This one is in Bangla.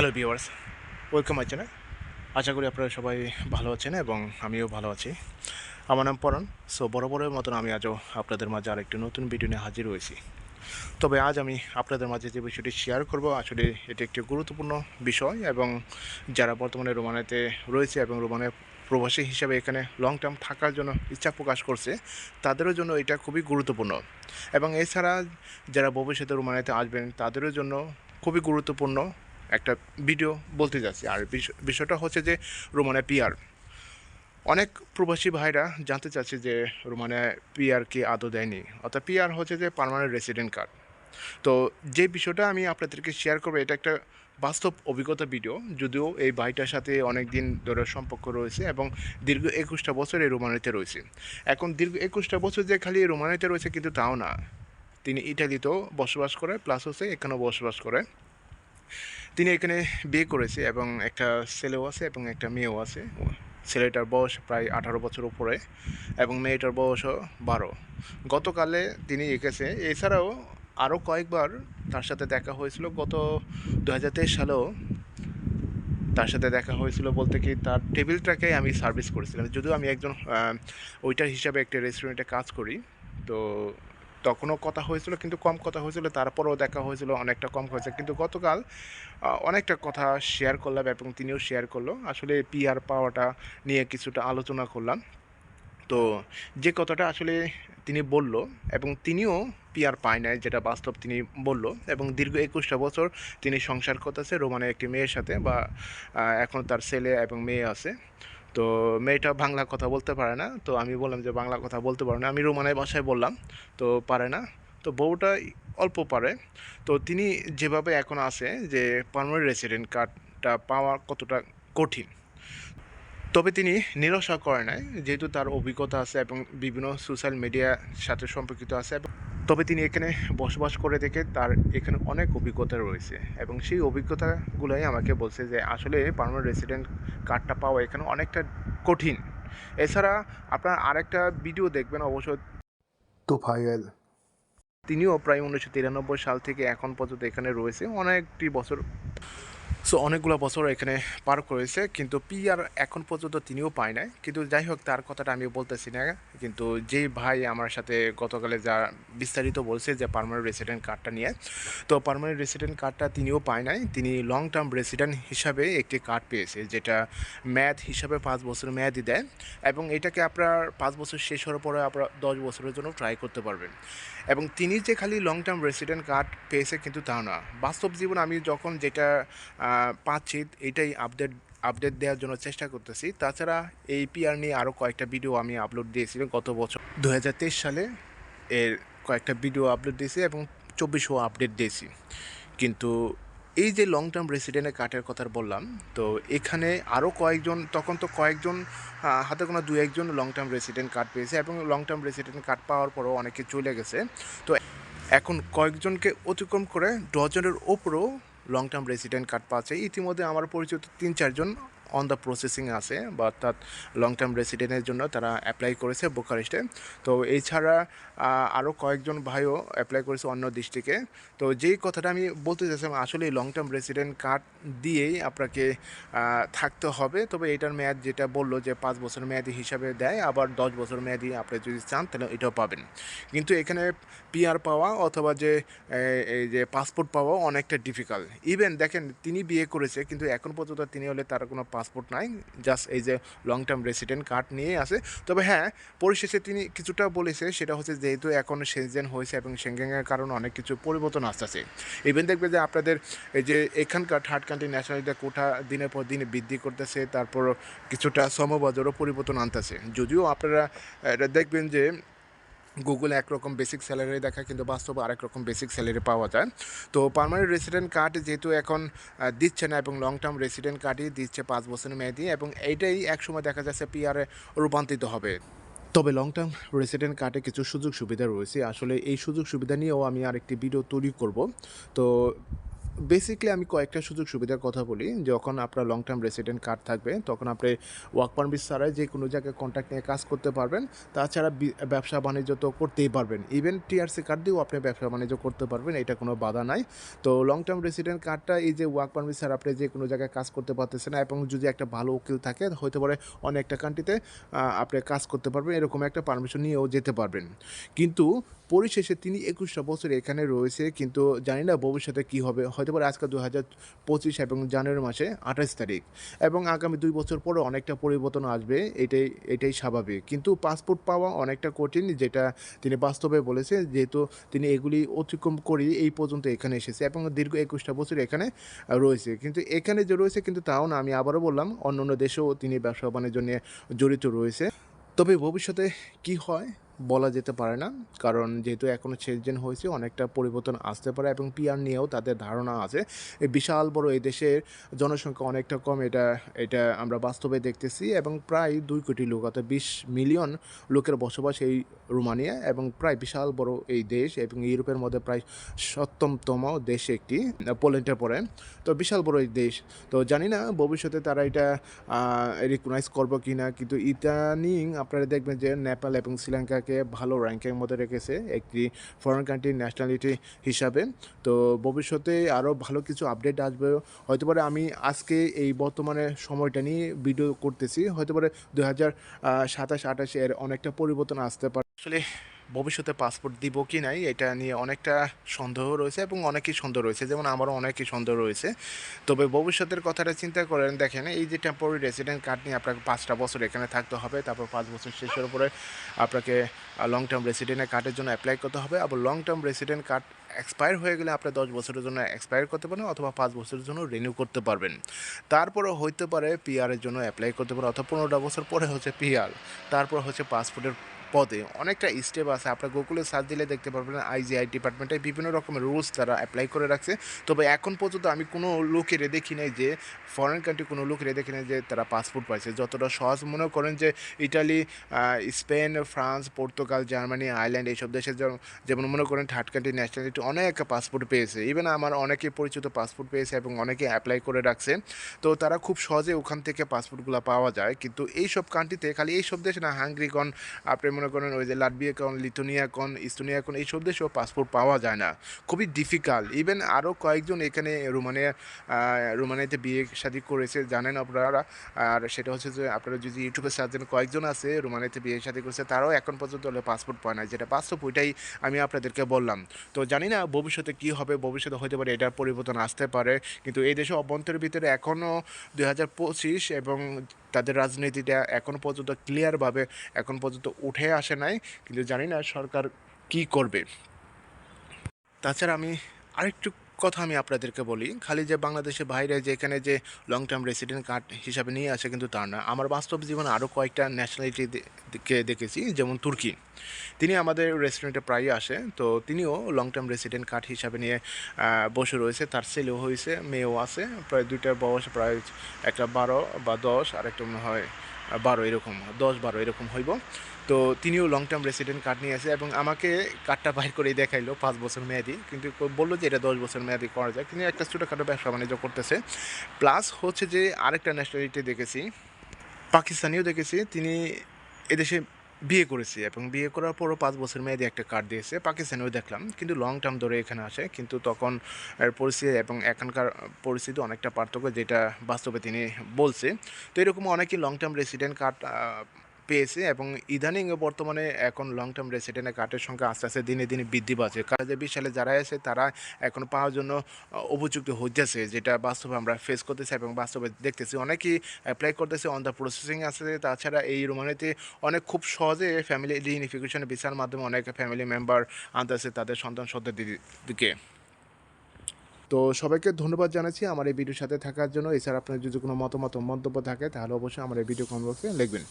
হ্যালো ভিউয়ার্স ওয়েলকাম চ্যানেল আশা করি আপনারা সবাই ভালো আছেন এবং আমিও ভালো আছি। আমার নাম পরাণ। সো বরাবরের মতন আমি আজও আপনাদের মাঝে আরেকটি নতুন ভিডিও নিয়ে হাজির হয়েছি। তবে আজ আমি আপনাদের মাঝে যে বিষয়টি শেয়ার করব, আসলে এটি একটি গুরুত্বপূর্ণ বিষয় এবং যারা বর্তমানে রোমানেতে রয়েছে এবং রোমানে প্রবাসী হিসাবে এখানে লং টার্ম থাকার জন্য ইচ্ছা প্রকাশ করছে, তাদেরও জন্য এটা খুবই গুরুত্বপূর্ণ। এবং এছাড়া যারা ভবিষ্যতে রোমানেতে আসবেন, তাদেরও জন্য খুবই গুরুত্বপূর্ণ একটা ভিডিও বলতে যাচ্ছি। আর বিষ- বিষয়টা হচ্ছে যে রোমানে পিয়ার। অনেক প্রবাসী ভাইরা জানতে চাচ্ছে যে রোমানে পিয়ার কি আদৌ দেয়নি। অর্থাৎ পিয়ার হচ্ছে যে পার্মানেন্ট রেসিডেন্ট কার্ড তো যে বিষয়টা আমি আপনাদেরকে শেয়ার করব, এটা একটা বাস্তব অভিজ্ঞতা ভিডিও যদিও এই ভাইটার সাথে অনেক দিন ধরে সম্পর্ক রয়েছে এবং দীর্ঘ একুশটা বছর এই রোমানিতে রয়েছে। এখন দীর্ঘ একুশটা বছর যে খালি রোমানিতে রয়েছে কিন্তু তাও না। তিনি ইটালিতেও বসবাস করে প্লাস হচ্ছে এখানেও বসবাস করে। তিনি এখানে বিয়ে করেছে এবং একটা ছেলেও আছে এবং একটা মেয়েও আছে। ছেলেটার বয়স প্রায় আঠারো বছর উপরে এবং মেয়েটার বয়সও বারো। গতকালে তিনি এঁকেছে। এছাড়াও আরও কয়েকবার তার সাথে দেখা হয়েছিল। গত দু হাজার তেইশ সালেও তার সাথে দেখা হয়েছিল বলতে কি, তার টেবিলটাকে আমি সার্ভিস করেছিলাম। যদিও আমি একজন ওইটার হিসাবে একটা রেস্টুরেন্টে কাজ করি। তো তখনও কথা হয়েছিল, কিন্তু কম কথা হয়েছিল, তারপরেও দেখা হয়েছিল, অনেকটা কম হয়েছে। কিন্তু গতকাল অনেকটা কথা শেয়ার করলাম এবং তিনিও শেয়ার করল। আসলে পিআর পাওয়াটা নিয়ে কিছুটা আলোচনা করলাম। তো যে কথাটা আসলে তিনি বলল এবং তিনিও পিআর পায় নাই, যেটা বাস্তব তিনি বলল এবং দীর্ঘ একুশটা বছর তিনি সংসার করতেছে, রোমানের একটি মেয়ের সাথে বা এখন তার ছেলে এবং মেয়ে আছে। তো মেয়েটা বাংলা কথা বলতে পারে না, তো আমি বললাম যে বাংলা কথা বলতে পারে না। আমি রোমানের ভাষায় বললাম, তো পারে না। তো বউটা অল্প পারে। তো তিনি যেভাবে এখন আছে যে পারমানেন্ট রেসিডেন্ট কার্ডটা পাওয়া কতটা কঠিন। তবে তিনি নিরাশা করে নাই যেহেতু তার অভিজ্ঞতা আছে এবং বিভিন্ন সোশ্যাল মিডিয়ার সাথে সম্পর্কিত আছে এবং তবে তিনি এখানে বসবাস করে দেখে তার এখানে অনেক অভিজ্ঞতা রয়েছে এবং সেই অভিজ্ঞতাগুলোই আমাকে বলছে যে আসলে পার্মানেন্ট রেসিডেন্ট কার্ডটা পাওয়া এখানে অনেকটা কঠিন। এছাড়া আপনার আরেকটা ভিডিও দেখবেন অবশ্য তোফায়েল তিনিও প্রায় উনিশশো তিরানব্বই সাল থেকে এখন পর্যন্ত এখানে রয়েছে অনেকটি বছর সো অনেকগুলো বছর এখানে পার করেছে, কিন্তু পিআর এখন পর্যন্ত তিনিও পায় নাই। কিন্তু যাই হোক, তার কথাটা আমি বলতেছি না। কিন্তু যেই ভাই আমার সাথে গতকালে যা বিস্তারিত বলছে যে পার্মানেন্ট রেসিডেন্ট কার্ডটা নিয়ে, তো পার্মানেন্ট রেসিডেন্ট কার্ডটা তিনিও পায় নাই। তিনি লং টার্ম রেসিডেন্ট হিসাবে একটি কার্ড পেয়েছে, যেটা ম্যাথ হিসাবে পাঁচ বছর মেয়াদি দেয় এবং এটাকে আপনার পাঁচ বছর শেষ হওয়ার পরে আপনার দশ বছরের জন্য ট্রাই করতে পারবেন। এবং তিনি যে খালি লং টার্ম রেসিডেন্ট কার্ড পেয়েছে কিন্তু তা না। বাস্তব জীবন আমি যখন যেটা পাচ্ছি, এটাই আপডেট আপডেট দেওয়ার জন্য চেষ্টা করতেছি। তাছাড়া এই পিআর নিয়ে আরও কয়েকটা ভিডিও আমি আপলোড দিয়েছিলাম গত বছর। দু হাজার তেইশ সালে এর কয়েকটা ভিডিও আপলোড দিয়েছি এবং চব্বিশও আপডেট দিয়েছি। কিন্তু এই যে লং টার্ম রেসিডেন্টের কার্ডের কথা বললাম, তো এখানে আরও কয়েকজন, তখন তো কয়েকজন হাতে কোনো দু একজন লং টার্ম রেসিডেন্ট কার্ড পেয়েছে এবং লং টার্ম রেসিডেন্ট কার্ড পাওয়ার পরও অনেকে চলে গেছে। তো এখন কয়েকজনকে অতিক্রম করে ডজনের ওপরও লং টার্ম রেসিডেন্ট কার্ড পাওয়া পাচ্ছে। ইতিমধ্যে আমার পরিচিত তিন চারজন অন দ্য প্রসেসিং আছে বা অর্থাৎ লং টার্ম রেসিডেন্টের জন্য তারা অ্যাপ্লাই করেছে বুকারেস্টে তো এছাড়া আরও কয়েকজন ভাইও অ্যাপ্লাই করেছে অন্য ডিস্ট্রিক্টে তো যেই কথাটা আমি বলতে চাইছিলাম, আসলে লং টার্ম রেসিডেন্ট কার্ড দিয়েই আপনাকে থাকতে হবে। তবে এটার মেয়াদ যেটা বলল যে পাঁচ বছর মেয়াদি হিসাবে দেয়, আবার দশ বছর মেয়াদি আপনি যদি চান, তাহলে এটাও পাবেন। কিন্তু এখানে পিআর পাওয়া অথবা যে এই যে পাসপোর্ট পাওয়া অনেকটা ডিফিকাল্ট ইভেন দেখেন, তিনি বিয়ে করেছে, কিন্তু এখন পর্যন্ত তিনি হলে তার কোনো পাসপোর্ট নাই জাস্ট এই যে লং টার্ম রেসিডেন্ট কার্ড নিয়ে আছে। তবে হ্যাঁ পরিশেষে তিনি কিছুটা বলেছে, সেটা হচ্ছে যেহেতু এখন সেনজেন হয়েছে এবং সেঙ্গেনের কারণে অনেক কিছু পরিবর্তন আসতেছে। ইভেন দেখবে যে আপনাদের এই যে এখানকার থার্ড কান্ট্রি ন্যাশনালিটি কোঠা দিনের পর দিনে বৃদ্ধি করতেছে, তারপর কিছুটা সমবাজারও পরিবর্তন আনতেছে। যদিও আপনারা, এটা দেখবেন যে গুগলে একরকম বেসিক স্যালারি দেখা কিন্তু বাস্তবে আরেক রকম বেসিক স্যালারি পাওয়া যায়। তো পার্মানেন্ট রেসিডেন্ট কার্ড যেহেতু এখন দিচ্ছে না এবং লং টার্ম রেসিডেন্ট কার্ডই দিচ্ছে পাঁচ বছরের মেয়াদি এবং এইটাই একসময় দেখা যাচ্ছে পিআরে রূপান্তরিত হবে। তবে লং টার্ম রেসিডেন্ট কার্ডে কিছু সুযোগ সুবিধা রয়েছে। আসলে এই সুযোগ সুবিধা নিয়েও আমি আরেকটি ভিডিও তৈরি করব। তো বেসিক্যালি আমি কয়েকটা সুযোগ সুবিধার কথা বলি। যখন আপনার লং টার্ম রেসিডেন্ট কার্ড থাকবে, তখন আপনি ওয়ার্ক পারমিট ছাড়াই যে কোনো জায়গায় কন্ট্যাক্ট নিয়ে কাজ করতে পারবেন। তাছাড়া ব্যবসা বাণিজ্য তো করতেই পারবেন। ইভেন টিআরসি কার্ড দিয়েও আপনি ব্যবসা বাণিজ্য করতে পারবেন, এটা কোনো বাধা নাই। তো লং টার্ম রেসিডেন্ট কার্ডটা এই যে ওয়ার্ক পারমিট ছাড়া আপনি যে কোনো জায়গায় কাজ করতে পারতেছেন এবং যদি একটা ভালো উকিল থাকে হতে পারে অনেকটা কান্ট্রিতে আপনি কাজ করতে পারবেন, এরকম একটা পারমিশন নিয়েও যেতে পারবেন। কিন্তু পরিশেষে তিনি একুশটা বছর এখানে রয়েছে, কিন্তু জানি না ভবিষ্যতে কী হবে হয়তো পারে আজকে দু হাজার পঁচিশ এবং জানুয়ারি মাসে আঠাশ তারিখ। এবং আগামী দুই বছর পরে অনেকটা পরিবর্তন আসবে, এটাই এটাই স্বাভাবিক। কিন্তু পাসপোর্ট পাওয়া অনেকটা কঠিন, যেটা তিনি বাস্তবে বলেছে যেহেতু তিনি এগুলি অতিক্রম করে এই পর্যন্ত এখানে এসেছে এবং দীর্ঘ একুশটা বছর এখানে রয়েছে। কিন্তু এখানে যে রয়েছে, কিন্তু তাও না, আমি আবারও বললাম অন্য অন্য দেশেও তিনি ব্যবসা বাণিজ্য নিয়ে জড়িত রয়েছে। তবে ভবিষ্যতে কি হয়? বলা যেতে পারে না। কারণ যেহেতু এখনও সিজন হয়েছে, অনেকটা পরিবর্তন আসতে পারে এবং পিআর নিয়েও তাদের ধারণা আছে। এই বিশাল বড় এই দেশের জনসংখ্যা অনেকটা কম, এটা এটা আমরা বাস্তবে দেখতেছি এবং প্রায় দুই কোটি লোক, অর্থাৎ বিশ মিলিয়ন লোকের বসবাস এই রোমানিয়া এবং প্রায় বিশাল বড় এই দেশ এবং ইউরোপের মধ্যে প্রায় সপ্তমতম দেশ একটি পোল্যান্ডের পরে। তো বিশাল বড় এই দেশ। তো জানি না ভবিষ্যতে তারা এটা রিকগনাইজ করব কি না কিন্তু ইদানিং আপনারা দেখবেন যে নেপাল এবং শ্রীলঙ্কাকে ভালো র্যাঙ্কের মধ্যে রেখেছে একটি ফরেন কান্ট্রির ন্যাশনালিটি হিসাবে। তো ভবিষ্যতে আরও ভালো কিছু আপডেট আসবে। হয়তো পারে আমি আজকে এই বর্তমানে সময়টা নিয়ে ভিডিও করতেছি। হয়তো পারে দু হাজার সাতাশ, আঠাশে এর অনেকটা পরিবর্তন আসতে পারে। আসলে ভবিষ্যতে পাসপোর্ট দিব কি নাই, এটা নিয়ে অনেকটা সন্দেহ রয়েছে এবং অনেকই সন্দেহ রয়েছে, যেমন আমারও অনেকই সন্দেহ রয়েছে। তবে ভবিষ্যতের কথাটা চিন্তা করেন, দেখেন, এই যে টেম্পোরারি রেসিডেন্ট কার্ড নিয়ে আপনাকে পাঁচটা বছর এখানে থাকতে হবে, তারপর পাঁচ বছর শেষের পরে আপনাকে লং টার্ম রেসিডেন্টের কার্ডের জন্য অ্যাপ্লাই করতে হবে, আবার long term resident card expire হয়ে গেলে আপনি দশ বছরের জন্য এক্সপায়ার করতে পারেন অথবা পাঁচ বছরের জন্য রিনিউ করতে পারবেন। তারপরে হইতে পারে পিআরের জন্য অ্যাপ্লাই করতে পারেন, অথবা পনেরোটা বছর পরে হচ্ছে পিআর তারপর হচ্ছে পাসপোর্টের পদে অনেকটা স্টেপ আছে। আপনার গুগলে সার্চ দিলে দেখতে পারবেন আইজিআই ডিপার্টমেন্টে বিভিন্ন রকমের রুলস তারা অ্যাপ্লাই করে রাখছে। তবে এখন পর্যন্ত আমি কোনো লোকের দেখি নাই যে ফরেন কান্ট্রি কোনো লোকের দেখি নাই যে, তারা পাসপোর্ট পাইছে। যতটা সহজ মনে করেন যে Italy Spain France Portugal Germany Ireland এইসব দেশের যেমন- মনে করেন থার্ড কান্ট্রি ন্যাশনালিটি অনেক পাসপোর্ট পেয়েছে। ইভেন আমার অনেকে পরিচিত পাসপোর্ট পেয়েছে এবং অনেকে অ্যাপ্লাই করে রাখছে। তো তারা খুব সহজে ওখান থেকে পাসপোর্টগুলো পাওয়া যায়। কিন্তু এইসব কান্ট্রিতে খালি এইসব দেশে না হাঙ্গরিকন আপনি মনে করেন, ওই যে লাটভিয়া কন, লিথুনিয়া কন, ইস্তোনিয়া কন এইসব দেশেও পাসপোর্ট পাওয়া যায় না। খুবই ডিফিকাল্ট ইভেন আরও কয়েকজন এখানে রোমানিয়া রোমানিয়াতে বিয়ে শাদী করেছে, জানেন আপনারা। আর সেটা হচ্ছে যে, আপনারা যদি ইউটিউবে সার্চ দেন, কয়েকজন আছে রোমানিয়াতে বিয়ে শাদী করেছে, তারাও এখন পর্যন্ত হলে পাসপোর্ট পায় না যেটা বাস্তব, ওইটাই আমি আপনাদেরকে বললাম। তো জানি না ভবিষ্যতে কি হবে, ভবিষ্যতে হতে পারে, এটার পরিবর্তন আসতে পারে। কিন্তু এই দেশে অভ্যন্তরের ভিতরে এখনও দুই হাজার পঁচিশ এবং তাদের রাজনীতিটা এখন পর্যন্ত ক্লিয়ারভাবে এখন পর্যন্ত উঠে আসে নাই, কিন্তু জানি না সরকার কি করবে। তাছাড়া আমি আরেকটু কথা আমি আপনাদেরকে বলি, খালি যে বাংলাদেশের বাইরে যেখানে যে লং টার্ম রেসিডেন্ট কার্ড হিসাবে নিয়ে আসে কিন্তু তার না। আমার বাস্তব জীবনে আরও কয়েকটা ন্যাশনালিটিকে দেখেছি, যেমন তুর্কি। তিনি আমাদের রেস্টুরেন্টে প্রায়ই আসে, তো তিনিও লং টার্ম রেসিডেন্ট কার্ড হিসাবে নিয়ে বসে রয়েছে। তার ছেলেও হয়েছে, মেয়েও আছে, প্রায় দুইটার বয়স, প্রায় একটা বারো বা দশ আর একটা মনে হয় বারো এরকম, দশ বারো এরকম হইব। তো তিনিও লং টার্ম রেসিডেন্ট কার্ড নিয়ে আসে এবং আমাকে কার্ডটা বাইর করেই দেখাইলো, পাঁচ বছর মেয়াদি। কিন্তু বলল যে এটা দশ বছর মেয়াদি করা যায়। তিনি একটা ছোটোখাটো ব্যবসা বাণিজ্য করতেছে। প্লাস হচ্ছে যে আরেকটা ন্যাশনালিটি দেখেছি, পাকিস্তানিও দেখেছি। তিনি এদেশে বিয়ে করেছে এবং বিয়ে করার পরও পাঁচ বছর মেয়াদি একটা কার্ড দিয়েছে। পাকিস্তানেও দেখলাম, কিন্তু লং টার্ম ধরে এখানে আসে। কিন্তু তখন এর পরিস্থিতি এবং এখনকার পরিস্থিতি অনেকটা পার্থক্য যেটা বাস্তবে তিনি বলছে। তো এরকম অনেকেই লং টার্ম রেসিডেন্ট কার্ড পেয়েছে এবং ইদানিং বর্তমানে এখন লং টার্ম রেসিডেন্টের কার্ডের সংখ্যা আস্তে আস্তে দিনে দিনে বৃদ্ধি পাচ্ছে। যে বিশ সালে যারা আছে তারা এখন পাওয়ার জন্য উপযুক্ত হইতেছে, যেটা বাস্তবে আমরা ফেস করতেছি এবং বাস্তবে দেখতেছি। অনেকেই অ্যাপ্লাই করতেছে অন দ্য প্রসেসিং আছে। তাছাড়া এই রোমানিতে অনেক খুব সহজে ফ্যামিলি রিউনিফিকেশন ভিসার মাধ্যমে অনেক ফ্যামিলি মেম্বার আনতেছে তাদের সন্তান সন্ততিদিকে তো সবাইকে ধন্যবাদ জানাচ্ছি আমার এই ভিডিওর সাথে থাকার জন্য। এছাড়া আপনার যদি কোনো মতামত, মন্তব্য থাকে, তাহলে অবশ্যই আমার এই ভিডিও কমেন্ট বক্সে লিখবেন।